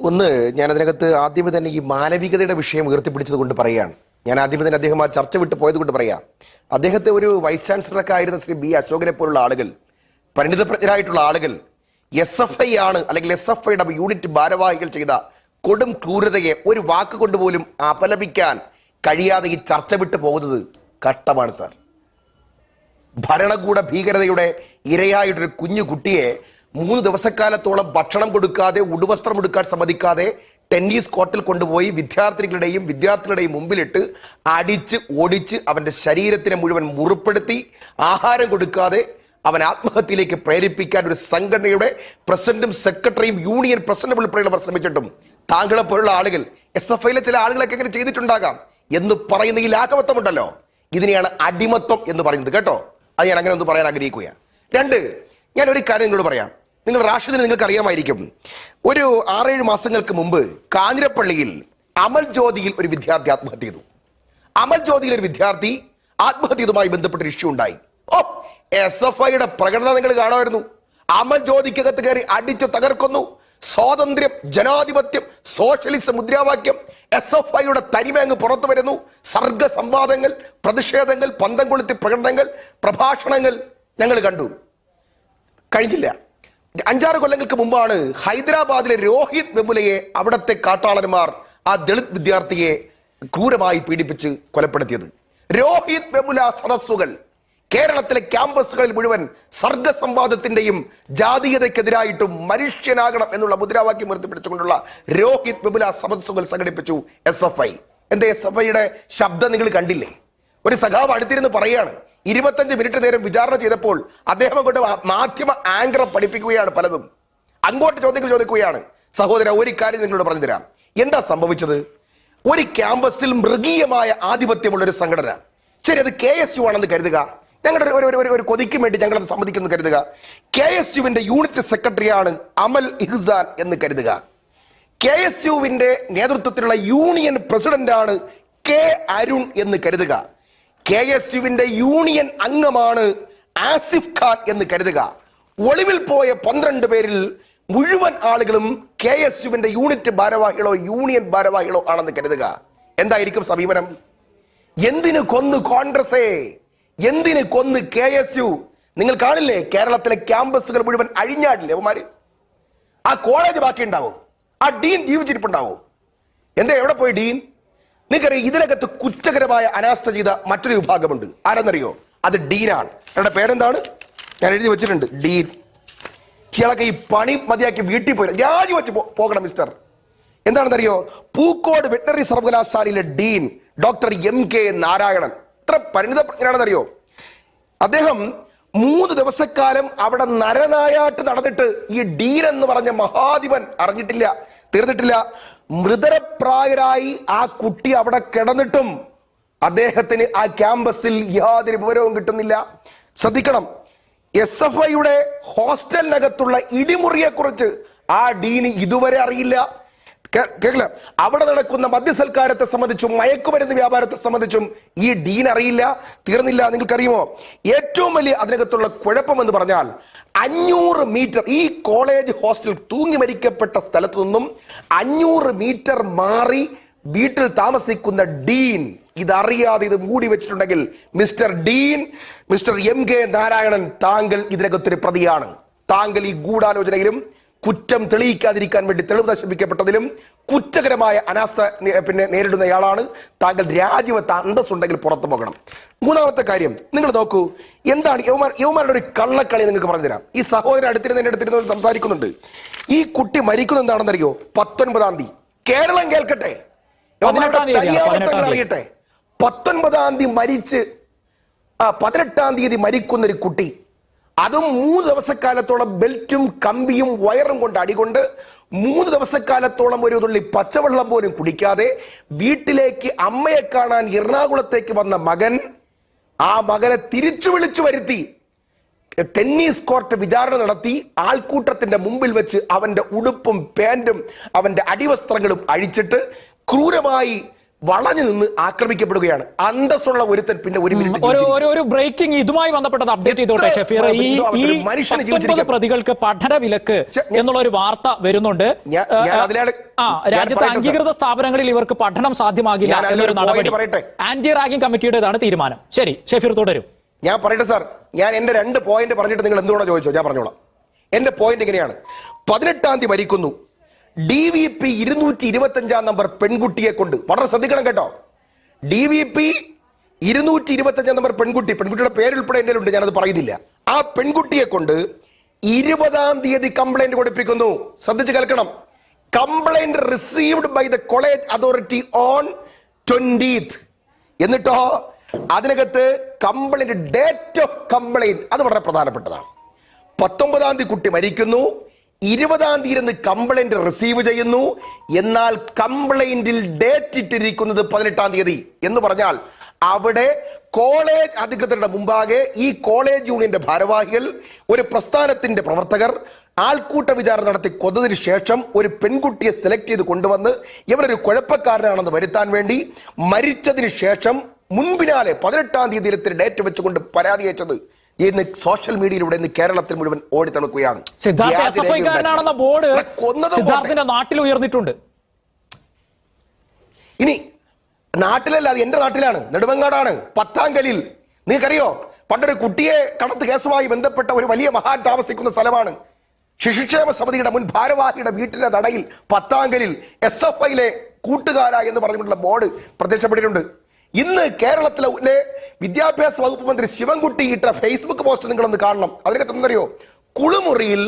ഒന്ന് ഞാൻ അതിനകത്ത് ആദ്യമേ തന്നെ ഈ മാനവികതയുടെ വിഷയം ഉയർത്തിപ്പിടിച്ചത് കൊണ്ട് പറയുകയാണ്. ഞാൻ ആദ്യമേ തന്നെ അദ്ദേഹം ആ ചർച്ച വിട്ട് പോയത് കൊണ്ട് പറയാം. അദ്ദേഹത്തെ ഒരു വൈസ് ചാൻസലറൊക്കെ ആയിരുന്ന ശ്രീ ബി അശോകനെ പോലുള്ള ആളുകൾ പരിണിതപ്രജ്ഞരായിട്ടുള്ള ആളുകൾ എസ് എഫ് ഐ ആണ് അല്ലെങ്കിൽ എസ് എഫ് ഐയുടെ യൂണിറ്റ് ഭാരവാഹികൾ ചെയ്ത കൊടും ക്രൂരതയെ ഒരു വാക്ക് കൊണ്ടുപോലും അപലപിക്കാൻ കഴിയാതെ ഈ ചർച്ച വിട്ട് പോകുന്നത് കഷ്ടമാണ് സാർ. ഭരണകൂട ഭീകരതയുടെ ഇരയായിട്ടൊരു കുഞ്ഞു കുട്ടിയെ മൂന്ന് ദിവസക്കാലത്തോളം ഭക്ഷണം കൊടുക്കാതെ ഉടുവസ്ത്രം എടുക്കാൻ സമ്മതിക്കാതെ ടെന്നീസ് കോർട്ടിൽ കൊണ്ടുപോയി വിദ്യാർത്ഥികളുടെയും വിദ്യാർത്ഥികളുടെയും മുമ്പിലിട്ട് അടിച്ച് ഓടിച്ച് അവന്റെ ശരീരത്തിനെ മുഴുവൻ മുറിപ്പെടുത്തി ആഹാരം കൊടുക്കാതെ അവൻ ആത്മഹത്യയിലേക്ക് പ്രേരിപ്പിക്കാൻ ഒരു സംഘടനയുടെ പ്രസിഡന്റും സെക്രട്ടറിയും യൂണിയൻ പ്രസിഡന്റ് ഉൾപ്പെടെയുള്ളവർ ശ്രമിച്ചിട്ടും താങ്കളെ പോലുള്ള ആളുകൾ എസ് എഫ് ഐയിലെ ചില ആളുകളൊക്കെ എങ്ങനെ ചെയ്തിട്ടുണ്ടാകാം എന്ന് പറയുന്ന ഈ ലാഘവത്വമുണ്ടല്ലോ. ഇതിനെയാണ് അടിമത്വം എന്ന് പറയുന്നത് കേട്ടോ. അത് ഞാൻ അങ്ങനെ ഒന്ന് പറയാൻ ആഗ്രഹിക്കുക രണ്ട് ഞാൻ ഒരു കാര്യം നിങ്ങളോട് പറയാം. നിങ്ങൾ റാഷിദിനെ നിങ്ങൾക്ക് അറിയാമായിരിക്കും. ഒരു ആറേഴ് മാസങ്ങൾക്ക് മുമ്പ് കാഞ്ഞിരപ്പള്ളിയിൽ അമൽ ജ്യോതിയിൽ ഒരു വിദ്യാർത്ഥി ആത്മഹത്യ ചെയ്തു. അമൽ ജ്യോതിയിൽ ഒരു വിദ്യാർത്ഥി ആത്മഹത്യ ചെയ്തതുമായി ബന്ധപ്പെട്ട ഒരു ഇഷ്യൂ ഉണ്ടായി. ഓ എസ് എഫ് ഐയുടെ പ്രകടനം നിങ്ങൾ കാണുമായിരുന്നു. അമൽ ജ്യോതിക്കകത്ത് കയറി അടിച്ചു തകർക്കുന്നു. സ്വാതന്ത്ര്യം ജനാധിപത്യം സോഷ്യലിസം മുദ്രാവാക്യം എസ് എഫ് ഐയുടെ തനിമയങ്ങ് പുറത്തു വരുന്നു. സർഗ സംവാദങ്ങൾ പ്രതിഷേധങ്ങൾ പന്തം കൊളുത്തി പ്രകടനങ്ങൾ പ്രഭാഷണങ്ങൾ ഞങ്ങൾ കണ്ടു. കഴിഞ്ഞില്ല. അഞ്ചാറ് കൊല്ലങ്ങൾക്ക് മുമ്പാണ് ഹൈദരാബാദിലെ രോഹിത് വെമുലയെ അവിടത്തെ കാട്ടാളന്മാർ ആ ദളിത് വിദ്യാർത്ഥിയെ ക്രൂരമായി പീഡിപ്പിച്ച് കൊലപ്പെടുത്തിയത്. രോഹിത് വെമുല സദസ്സുകൾ കേരളത്തിലെ ക്യാമ്പസുകളിൽ മുഴുവൻ സർഗസംവാദത്തിന്റെയും ജാതീയതയ്ക്കെതിരായിട്ടും മനുഷ്യനാകണം എന്നുള്ള മുദ്രാവാക്യം ഉയർത്തിപ്പിടിച്ചുകൊണ്ടുള്ള രോഹിത് വെമുല സദസ്സുകൾ സംഘടിപ്പിച്ചു എസ് എഫ് ഐ. എന്റെ എസ് എഫ് ഐയുടെ ശബ്ദം നിങ്ങൾ കണ്ടില്ലേ? ഒരു സഖാവ് അടുത്തിരുന്ന് പറയാണ് ഇരുപത്തഞ്ച് മിനിറ്റ് നേരം വിചാരണ ചെയ്തപ്പോൾ അദ്ദേഹം അങ്ങോട്ട് മാധ്യമ ആങ്കറെ പഠിപ്പിക്കുകയാണ് പലതും. അങ്ങോട്ട് ചോദ്യങ്ങൾ ചോദിക്കുകയാണ്. സഹോദര ഒരു കാര്യം നിങ്ങളോട് പറഞ്ഞു തരാം എന്താ സംഭവിച്ചത്? ഒരു ക്യാമ്പസിൽ മൃഗീയമായ ആധിപത്യമുള്ള ഒരു സംഘടന. ശരി അത് കെ എസ് യു ആണെന്ന് കരുതുക. ഞങ്ങളുടെ ഒരു- ഒരു ഒരു- കൊതിക്ക് വേണ്ടി ഞങ്ങളത് സമ്മതിക്കുന്നു കരുതുക. കെ എസ് യുവിന്റെ യൂണിറ്റ് സെക്രട്ടറിയാണ് അമൽ ഇഹ്സാൻ എന്ന് കരുതുക. കെ എസ് യുവിന്റെ നേതൃത്വത്തിലുള്ള യൂണിയൻ പ്രസിഡന്റാണ് കെ അരുൺ എന്ന് കരുതുക. കെ എസ് യുവിന്റെ യൂണിയൻ അംഗമാണ് ആസിഫ് ഖാൻ എന്ന് കരുതുക. ഒളിവിൽ പോയ പന്ത്രണ്ട് പേരിൽ മുഴുവൻ ആളുകളും കെ എസ് യുവിന്റെ യൂണിറ്റ് ഭാരവാഹികളോ യൂണിയൻ ഭാരവാഹികളോ ആണെന്ന് കരുതുക. എന്തായിരിക്കും സമീപനം? എന്തിന് കൊന്ന് കോൺഗ്രസേ? എന്തിന് കൊന്ന് കെ എസ് യു? നിങ്ങൾ കാണില്ലേ കേരളത്തിലെ ക്യാമ്പസുകൾ മുഴുവൻ അഴിഞ്ഞാടില്ലേ അവന്മാര്? ആ കോളേജ് ബാക്കി ഉണ്ടാവോ ആ ഡീൻ ജീവിച്ചിരിപ്പുണ്ടാവോ. എന്താ എവിടെ പോയി ഡീൻ? നിങ്ങൾക്കറിയാം ഇതിനകത്ത് കുറ്റകരമായ അനാസ്ഥ ചെയ്ത മറ്റൊരു വിഭാഗമുണ്ട്. ആരെന്നറിയോ? അത് ഡീനാണ്. അവരുടെ പേരെന്താണ്? ഞാൻ എഴുതി വെച്ചിട്ടുണ്ട്. ഡീൻ. ഇയാളൊക്കെ ഈ പണി മതിയാക്കി വീട്ടിൽ പോയി. രാജി വെച്ച് പോകണം മിസ്റ്റർ എന്താണെന്നറിയോ? പൂക്കോട് വെറ്ററിനറി സർവകലാശാലയിലെ dean doctor M K Narayanan. ഇത്ര പരിണിതപ്രജ്ഞനാണെന്നറിയോ അദ്ദേഹം മൂന്ന് ദിവസക്കാലം അവിടെ നരനായാട്ട് നടന്നിട്ട് ഈ ഡീൻ എന്ന് പറഞ്ഞ മഹാധിപൻ അറിഞ്ഞിട്ടില്ല തീർന്നിട്ടില്ല. മൃതരപ്രായരായി ആ കുട്ടി അവിടെ കിടന്നിട്ടും അദ്ദേഹത്തിന് ആ ക്യാമ്പസിൽ യാതൊരു വിവരവും കിട്ടുന്നില്ല. ശ്രദ്ധിക്കണം. എസ് എഫ് ഐയുടെ ഹോസ്റ്റലിനകത്തുള്ള ഇടിമുറിയെ കുറിച്ച് ആ ഡീന് ഇതുവരെ അറിയില്ല. കേൾക്കില്ല. അവിടെ നടക്കുന്ന മദ്യസൽക്കാരത്തെ സംബന്ധിച്ചും മയക്കുമരുന്ന് വ്യാപാരത്തെ സംബന്ധിച്ചും ഈ ഡീൻ അറിയില്ല തീർന്നില്ല. നിങ്ങൾക്കറിയുമോ? ഏറ്റവും വലിയ അതിനകത്തുള്ള കുഴപ്പം എന്ന് പറഞ്ഞാൽ അഞ്ഞൂറ് മീറ്റർ ഈ കോളേജ് ഹോസ്റ്റൽ തൂങ്ങി മരിക്കപ്പെട്ട സ്ഥലത്തു നിന്നും അഞ്ഞൂറ് മീറ്റർ മാറി വീട്ടിൽ താമസിക്കുന്ന ഡീൻ ഇതറിയാതെ ഇത് മൂടി വെച്ചിട്ടുണ്ടെങ്കിൽ mister dean mister M K Narayanan താങ്കൾ ഇതിനകത്തൊരു പ്രതിയാണ്. താങ്കൾ ഈ ഗൂഢാലോചനയിലും കുറ്റം തെളിയിക്കാതിരിക്കാൻ വേണ്ടി തെളിവ് നശിപ്പിക്കപ്പെട്ടതിലും കുറ്റകരമായ അനാസ്ഥ പിന്നെ നേരിടുന്നയാളാണ്. താങ്കൾ രാജിവെത്ത അന്തസ്സുണ്ടെങ്കിൽ പുറത്തു പോകണം. മൂന്നാമത്തെ കാര്യം നിങ്ങൾ നോക്കൂ എന്താണ് യവമാർ യവമാരുടെ ഒരു കള്ളക്കളി നിങ്ങൾക്ക് പറഞ്ഞുതരാം ഈ സഹോദരൻ അടുത്തിരുന്ന് എന്റെ അടുത്തിരുന്ന് സംസാരിക്കുന്നുണ്ട്. ഈ കുട്ടി മരിക്കുന്നത് എന്താണെന്നറിയോ? പത്തൊൻപതാം തീയതി. കേരളം കേൾക്കട്ടെ. അറിയട്ടെ. പത്തൊൻപതാം തീയതി മരിച്ച് ആ പതിനെട്ടാം തീയതി മരിക്കുന്ന ഒരു കുട്ടി അതും മൂന്ന് ദിവസക്കാലത്തോളം ബെൽറ്റും കമ്പിയും വയറും കൊണ്ട് അടികൊണ്ട് മൂന്ന് ദിവസക്കാലത്തോളം ഒരു തുള്ളി പച്ചവെള്ളം പോലും കുടിക്കാതെ വീട്ടിലേക്ക് അമ്മയെ കാണാൻ എറണാകുളത്തേക്ക് വന്ന മകൻ ആ മകനെ തിരിച്ചു വിളിച്ചു വരുത്തി. ടെന്നീസ് കോർട്ട് വിചാരണ നടത്തി. ആൾക്കൂട്ടത്തിന്റെ മുമ്പിൽ വെച്ച് അവന്റെ ഉടുപ്പും പാന്റും അവന്റെ അടിവസ്ത്രങ്ങളും അഴിച്ചിട്ട് ക്രൂരമായി വളഞ്ഞു നിന്ന് ആക്രമിക്കപ്പെടുകയാണ്. അന്തസ്സുള്ള ഒരുത്തൻ പിന്നെ ഒരു മിനിറ്റ് ഒരു ബ്രേക്കിംഗ് ഇതുമായി ബന്ധപ്പെട്ടത് അപ്ഡേറ്റ് ചെയ്തോട്ടെ ഷെഫീർ ഈ മനുഷ്യന് ജീവിച്ചിരിക്കുന്ന പ്രതികൾക്ക് പഠന വിലക്ക് എന്നുള്ള ഒരു വാർത്ത വരുന്നുണ്ട്. ആ രാജ്യത്തെ അംഗീകൃത സ്ഥാപനങ്ങളിൽ ഇവർക്ക് പഠനം സാധ്യമാകില്ല എന്നൊരു നടപടി. ആന്റി റാഗിംഗ് കമ്മിറ്റിയുടേതാണ് തീരുമാനം. ശരി ഷെഫീർ തുടരും. ഞാൻ പറയട്ടെ സാർ. ഞാൻ എന്റെ രണ്ട് പോയിന്റ് പറഞ്ഞിട്ട് നിങ്ങൾ എന്തുകൊണ്ടാണ് ചോദിച്ചോ ഞാൻ പറഞ്ഞോളാം. എന്റെ പോയിന്റ് ഇങ്ങനെയാണ്. പതിനെട്ടാം തീയതി മരിക്കുന്നു. ഡി വി പി ഇരുന്നൂറ്റി ഇരുപത്തി അഞ്ചാം നമ്പർ പെൺകുട്ടിയെ കൊണ്ട്. വളരെ ശ്രദ്ധിക്കണം കേട്ടോ. ഡി വി പി ഇരുന്നൂറ്റി ഇരുപത്തി അഞ്ചാം നമ്പർ പെൺകുട്ടി. പെൺകുട്ടിയുടെ പേരുൾപ്പെടെ എന്റെ ഉണ്ട് ഞാനത് പറയുന്നില്ല. ആ പെൺകുട്ടിയെ കൊണ്ട് ഇരുപതാം തീയതി കംപ്ലൈന്റ് കൊടുപ്പിക്കുന്നു. ശ്രദ്ധിച്ച് കേൾക്കണം. Complaint received by the college authority on twentieth എന്നിട്ടോ അതിനകത്ത് കംപ്ലൈന്റ് ഡേറ്റ് ഓഫ് കംപ്ലൈന്റ് അത് വളരെ പ്രധാനപ്പെട്ടതാണ്. പത്തൊമ്പതാം തീയതി കുട്ടി മരിക്കുന്നു. ഇരുപതാം തീയതി എന്ന് കംപ്ലൈന്റ് റിസീവ് ചെയ്യുന്നു. എന്നാൽ കംപ്ലൈന്റിൽ ഡേറ്റ് ഇട്ടിരിക്കുന്നത് പതിനെട്ടാം തീയതി. എന്ന് പറഞ്ഞാൽ അവിടെ കോളേജ് അധികൃതരുടെ മുമ്പാകെ ഈ കോളേജ് യൂണിയന്റെ ഭാരവാഹികൾ ഒരു പ്രസ്ഥാനത്തിന്റെ പ്രവർത്തകർ ആൾക്കൂട്ട വിചാരണ നടത്തി കൊന്നതിന് ശേഷം ഒരു പെൺകുട്ടിയെ സെലക്ട് ചെയ്ത് കൊണ്ടുവന്ന് ഇവരൊരു കുഴപ്പക്കാരനാണെന്ന് വരുത്താൻ വേണ്ടി മരിച്ചതിന് ശേഷം മുൻപിനാലെ പതിനെട്ടാം തീയതി ഡേറ്റ് വെച്ചുകൊണ്ട് പരാതി അയച്ചത്. ഇന്ന് സോഷ്യൽ മീഡിയയിലൂടെ ഇന്ന് കേരളത്തിൽ മുഴുവൻ ഓടിത്തണക്കുകയാണ് സിദ്ധാർത്ഥ ബോർഡ് സിദ്ധാർത്ഥിന്റെ നാട്ടിൽ ഉയർന്നിട്ടുണ്ട്. ഇനി നാട്ടിലല്ല അത് എന്റെ നാട്ടിലാണ്. നെടുമങ്ങാടാണ്. പത്താങ്കലിൽ. നിങ്ങൾക്കറിയോ? പണ്ടൊരു കുട്ടിയെ കടത്ത് കേസുമായി ബന്ധപ്പെട്ട ഒരു വലിയ മഹാൻ താമസിക്കുന്ന സ്ഥലമാണ്. ശിശുക്ഷേമ സമിതിയുടെ മുൻ ഭാരവാഹിയുടെ വീട്ടിലെ തടയിൽ പത്താങ്കലിൽ എസ് എഫ് ഐയിലെ കൂട്ടുകാര എന്ന് പറഞ്ഞിട്ടുള്ള ബോർഡ് പ്രത്യക്ഷപ്പെട്ടിട്ടുണ്ട്. ഇന്ന് കേരളത്തിലെ വിദ്യാഭ്യാസ വകുപ്പ് മന്ത്രി ശിവൻകുട്ടി ഇട്ട ഫേസ്ബുക്ക് പോസ്റ്റ് നിങ്ങളൊന്ന് കാണണം. അതിനകത്ത് എന്തറിയോ കുളിമുറിയിൽ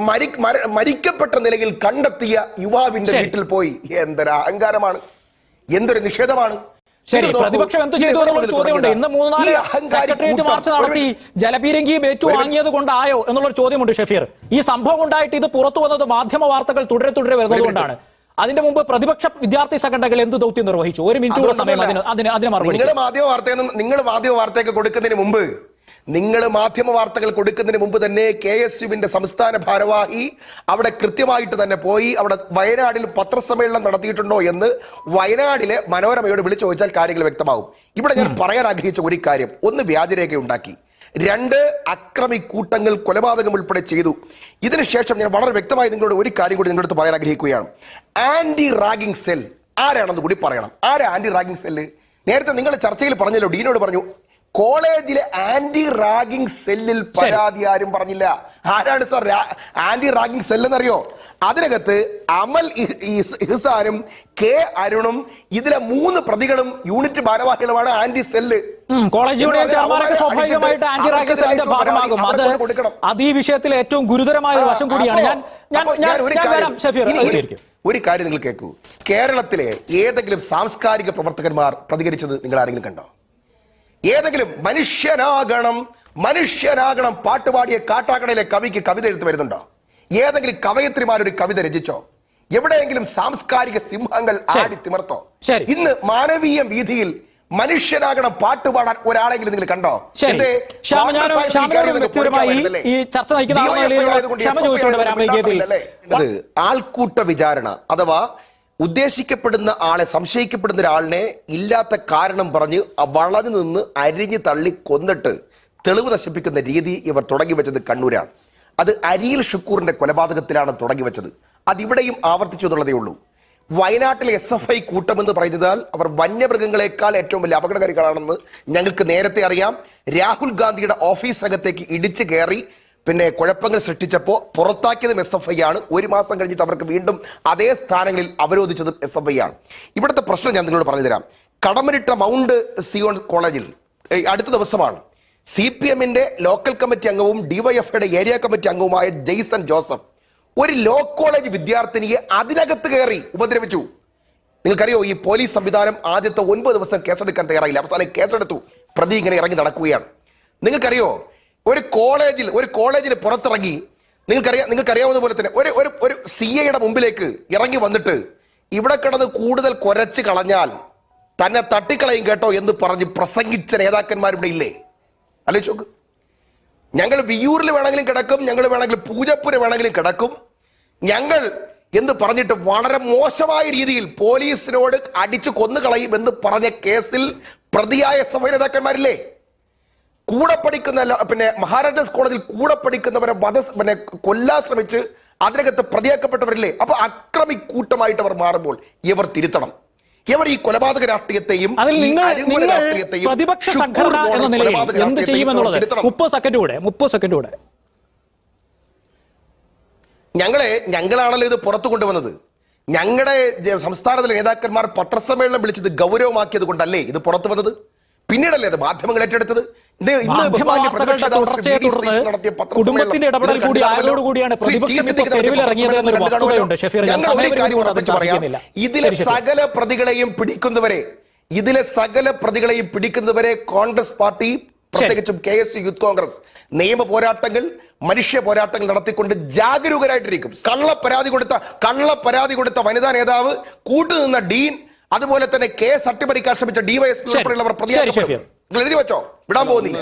മരി- മരിക്കപ്പെട്ട നിലയിൽ കണ്ടെത്തിയ യുവാവിന്റെ വീട്ടിൽ പോയി. എന്തൊരു അഹങ്കാരമാണ്. എന്തൊരു നിഷേധമാണ്. ശരി പ്രതിപക്ഷം എന്ത് ചെയ്തു എന്നുള്ള ചോദ്യമുണ്ട്? ഇന്ന് മൂന്ന് നാല് അഹങ്കാരി സെക്രട്ടേറിയറ്റ് മാർച്ച് നടത്തി ജലപീരങ്കിയും ഏറ്റു വാങ്ങിയത് കൊണ്ടായോ എന്നുള്ളൊരു ചോദ്യമുണ്ട് ഷഫീർ. ഈ സംഭവം ഉണ്ടായിട്ട് ഇത് പുറത്തു വന്നത് മാധ്യമ വാർത്തകൾ തുടരെ തുടരെ വരുന്നത് കൊണ്ടാണ് അതിന്റെ മുമ്പ് പ്രതിപക്ഷ വിദ്യാർത്ഥി സംഘടനകൾ എന്ത് ദൗത്യം നിർവഹിച്ചു? ഒരു മിനിറ്റ് കൂടെ സമയം അതിന് അതിന് അതിന് മറുപടി നിങ്ങൾ മാധ്യമ വാർത്ത നിങ്ങൾ മാധ്യമ വാർത്തയൊക്കെ കൊടുക്കുന്നതിന് മുമ്പ് നിങ്ങൾ മാധ്യമ വാർത്തകൾ കൊടുക്കുന്നതിന് മുമ്പ് തന്നെ കെ എസ് യുവിന്റെ സംസ്ഥാന ഭാരവാഹി അവിടെ കൃത്യമായിട്ട് തന്നെ പോയി അവിടെ വയനാടിൽ പത്രസമ്മേളനം നടത്തിയിട്ടുണ്ടോ എന്ന് വയനാടിലെ മനോരമയോട് വിളിച്ചു ചോദിച്ചാൽ കാര്യങ്ങൾ വ്യക്തമാവും ഇവിടെ ഞാൻ പറയാൻ ആഗ്രഹിച്ച ഒരു കാര്യം. ഒന്ന് വ്യാജരേഖ ഉണ്ടാക്കി രണ്ട് അക്രമി കൂട്ടങ്ങൾ കൊലപാതകം ഉൾപ്പെടെ ചെയ്തു. ഇതിനുശേഷം ഞാൻ വളരെ വ്യക്തമായി നിങ്ങളോട് ഒരു കാര്യം കൂടി നിങ്ങളടുത്ത് പറയാൻ ആഗ്രഹിക്കുകയാണ്. ആന്റി റാഗിംഗ് സെൽ ആരാണെന്ന് കൂടി പറയണം. ആരാ ആന്റി റാഗിംഗ് സെല്ല്? നേരത്തെ നിങ്ങൾ ചർച്ചയിൽ പറഞ്ഞല്ലോ ഡീനോട് പറഞ്ഞു കോളേജിലെ ആന്റി റാഗിംഗ് സെല്ലിൽ പരാതി ആരും പറഞ്ഞില്ല. ആരാണ് സാർ ആന്റി റാഗിംഗ് സെൽ എന്നറിയോ അതിനകത്ത് അമൽ ഇഹ്- ഇഹ്- ഇഹ്സാനും കെ അരുണും ഇതിലെ മൂന്ന് പ്രതികളും യൂണിറ്റ് ഭാരവാഹികളുമാണ് ആന്റി സെല്ല്. കോളേജ് യൂണിയൻ ചെയർമാനൊക്കെ സ്വാഭാവികമായിട്ട് ആന്റി റാഗിംഗ് ഭാഗമാകും. അത് അത് ഈ വിഷയത്തിൽ ഏറ്റവും ഗുരുതരമായ ഒരു വശം കൂടിയാണ്. ഞാൻ ഞാൻ ഞാൻ വരാം ഷഫീർ. ഒരു- കാര്യം നിങ്ങൾ കേൾക്കൂ കേരളത്തിലെ ഏതെങ്കിലും സാംസ്കാരിക പ്രവർത്തകന്മാർ പ്രതികരിച്ചത് നിങ്ങൾ ആരെങ്കിലും കണ്ടോ? ഏതെങ്കിലും മനുഷ്യനാകണം മനുഷ്യനാകണം പാട്ടുപാടിയ കാട്ടാക്കടയിലെ കവിക്ക് കവിത എഴുത്ത് വരുന്നുണ്ടോ? ഏതെങ്കിലും കവയത്രിമാർ ഒരു കവിത രചിച്ചോ? എവിടെയെങ്കിലും സാംസ്കാരിക സിംഹങ്ങൾ ആടി തിമർത്തോ. ഇന്ന് മാനവീയ വീതിയിൽ മനുഷ്യനാകണം പാട്ട് പാടാൻ ഒരാളെങ്കിലും നിങ്ങൾ കണ്ടോ? ഈ ചർച്ച നയിക്കുന്ന? ആൾക്കൂട്ട വിചാരണ അഥവാ ഉദ്ദേശിക്കപ്പെടുന്ന ആളെ സംശയിക്കപ്പെടുന്ന ഒരാളിനെ ഇല്ലാത്ത കാരണം പറഞ്ഞ് വളഞ്ഞു നിന്ന് അരിഞ്ഞു തള്ളി കൊന്നിട്ട് തെളിവ് നശിപ്പിക്കുന്ന രീതി ഇവർ തുടങ്ങി വെച്ചത് കണ്ണൂരാണ്. അത് അരിയിൽ ഷുക്കൂറിന്റെ കൊലപാതകത്തിലാണ് തുടങ്ങി വെച്ചത്. അതിവിടെയും ആവർത്തിച്ചു എന്നുള്ളതേ ഉള്ളൂ. വയനാട്ടിലെ എസ് എഫ് ഐ കൂട്ടമെന്ന് പറയുന്നതാൽ അവർ വന്യമൃഗങ്ങളെക്കാൾ ഏറ്റവും വലിയ അപകടകാരികളാണെന്ന് ഞങ്ങൾക്ക് നേരത്തെ അറിയാം. രാഹുൽ ഗാന്ധിയുടെ ഓഫീസിനകത്തേക്ക് ഇടിച്ചു കയറി. പിന്നെ കുഴപ്പങ്ങൾ സൃഷ്ടിച്ചപ്പോൾ പുറത്താക്കിയതും എസ് എഫ് ഐ ആണ്. ഒരു മാസം കഴിഞ്ഞിട്ട് അവർക്ക് വീണ്ടും അതേ സ്ഥാനങ്ങളിൽ അവരോധിച്ചതും എസ് എഫ് ഐ ആണ്. ഇവിടുത്തെ പ്രശ്നം ഞാൻ നിങ്ങളോട് പറഞ്ഞു തരാം കടമനിട്ട മൗണ്ട് സിയോൺ കോളേജിൽ അടുത്ത ദിവസമാണ് സി പി എമ്മിന്റെ ലോക്കൽ കമ്മിറ്റി അംഗവും ഡിവൈഎഫ്ഐയുടെ ഏരിയ കമ്മിറ്റി അംഗവുമായ ജെയ്സൺ ജോസഫ് ഒരു ലോ കോളേജ് വിദ്യാർത്ഥിനിയെ അതിനകത്ത് കയറി ഉപദ്രവിച്ചു. നിങ്ങൾക്കറിയോ ഈ പോലീസ് സംവിധാനം ആദ്യത്തെ ഒൻപത് ദിവസം കേസെടുക്കാൻ തയ്യാറായില്ല. അവസാനം കേസെടുത്തു. പ്രതി ഇങ്ങനെ ഇറങ്ങി നടക്കുകയാണ്. നിങ്ങൾക്കറിയോ ഒരു കോളേജിൽ ഒരു കോളേജിന് പുറത്തിറങ്ങി നിങ്ങൾക്കറിയാം നിങ്ങൾക്കറിയാവുന്ന പോലെ തന്നെ ഒരു ഒരു ഒരു സി എയുടെ മുമ്പിലേക്ക് ഇറങ്ങി വന്നിട്ട് ഇവിടെ കിടന്ന് കൂടുതൽ കുരച്ച് കളഞ്ഞാൽ തന്നെ തട്ടിക്കളയും കേട്ടോ എന്ന് പറഞ്ഞ് പ്രസംഗിച്ച നേതാക്കന്മാർ ഇവിടെ ഇല്ലേ? ആലോചിച്ച് നോക്ക് ഞങ്ങൾ വിയൂരിൽ വേണമെങ്കിലും കിടക്കും ഞങ്ങൾ വേണമെങ്കിലും പൂജപ്പുര വേണമെങ്കിലും കിടക്കും ഞങ്ങൾ എന്ന് പറഞ്ഞിട്ട് വളരെ മോശമായ രീതിയിൽ പോലീസിനോട് അടിച്ചു കൊന്നുകളയും എന്ന് പറഞ്ഞ കേസിൽ പ്രതിയായ സമയ നേതാക്കന്മാരില്ലേ? കൂടെ പഠിക്കുന്ന പിന്നെ മഹാരാജാസ് കോളേജിൽ കൂടെ പഠിക്കുന്നവരെ വധ പിന്നെ കൊല്ലാൻ ശ്രമിച്ച് അതിനകത്ത് പ്രതിയാക്കപ്പെട്ടവരില്ലേ? അപ്പൊ അക്രമി കൂട്ടമായിട്ട് അവർ മാറുമ്പോൾ ഇവർ തിരുത്തണം. ഇവർ ഈ കൊലപാതക രാഷ്ട്രീയത്തെയും പ്രതിപക്ഷ സംഘടന എന്ന നിലയിൽ എന്ത് ചെയ്യുമെന്നുള്ളത്. മുപ്പത് സെക്കൻഡ് കൂടെ മുപ്പത് സെക്കൻഡ് കൂടെ. ഞങ്ങളെ ഞങ്ങളാണല്ലോ ഇത് പുറത്തു കൊണ്ടുവന്നത് ഞങ്ങളുടെ സംസ്ഥാനത്തിലെ നേതാക്കന്മാർ പത്രസമ്മേളനം വിളിച്ചത് ഗൗരവമാക്കിയത് കൊണ്ടല്ലേ ഇത് പുറത്തു വന്നത് പിന്നീടല്ലേ അത് മാധ്യമങ്ങൾ ഏറ്റെടുത്തത് കുടുംബത്തിന്റെ ഇടപെടൽ കൂടി കണ്ടു ആയതോടുകൂടിയാണ് കാണുമല്ലോ. ശ്രീ ടി. പ്രതിപക്ഷം സിദ്ദിഖ് ഇപ്പോൾ നടത്തിയ തെരുവിലിറങ്ങിയത് പത്രസമ്മേളനം എന്നൊരു കണ്ടു വസ്തുതയുണ്ട്. കാണുമല്ലോ. ഷെഫീർ, ഞാൻ ഞങ്ങൾ ഒരു സമയപരിധി കാര്യം കൊണ്ട് ഉറപ്പിച്ച് അത് പറയാം തർക്കിക്കുന്നില്ല. ഇതിലെ. സകല പ്രതികളെയും പിടിക്കുന്നവരെ ഇതിലെ സകല പ്രതികളെയും പിടിക്കുന്നവരെ കോൺഗ്രസ് പാർട്ടി പ്രത്യേകിച്ചും K S U youth Congress നിയമ പോരാട്ടങ്ങൾ മനുഷ്യ പോരാട്ടങ്ങൾ നടത്തിക്കൊണ്ട് ജാഗരൂകരായിട്ടിരിക്കും. കള്ള പരാതി കൊടുത്ത കള്ള പരാതി കൊടുത്ത വനിതാ നേതാവ് കൂട്ടുനിന്ന ഡീൻ അതുപോലെ തന്നെ കെ എസ് അട്ടിമറിക്കാൻ ശ്രമിച്ച ഡിവൈഎസ്പി. ഉൾപ്പെടെയുള്ളവർ പ്രതിയാക്കപ്പെടും. എഴുതി വെച്ചോ? വിടാൻ പോകുന്നില്ല.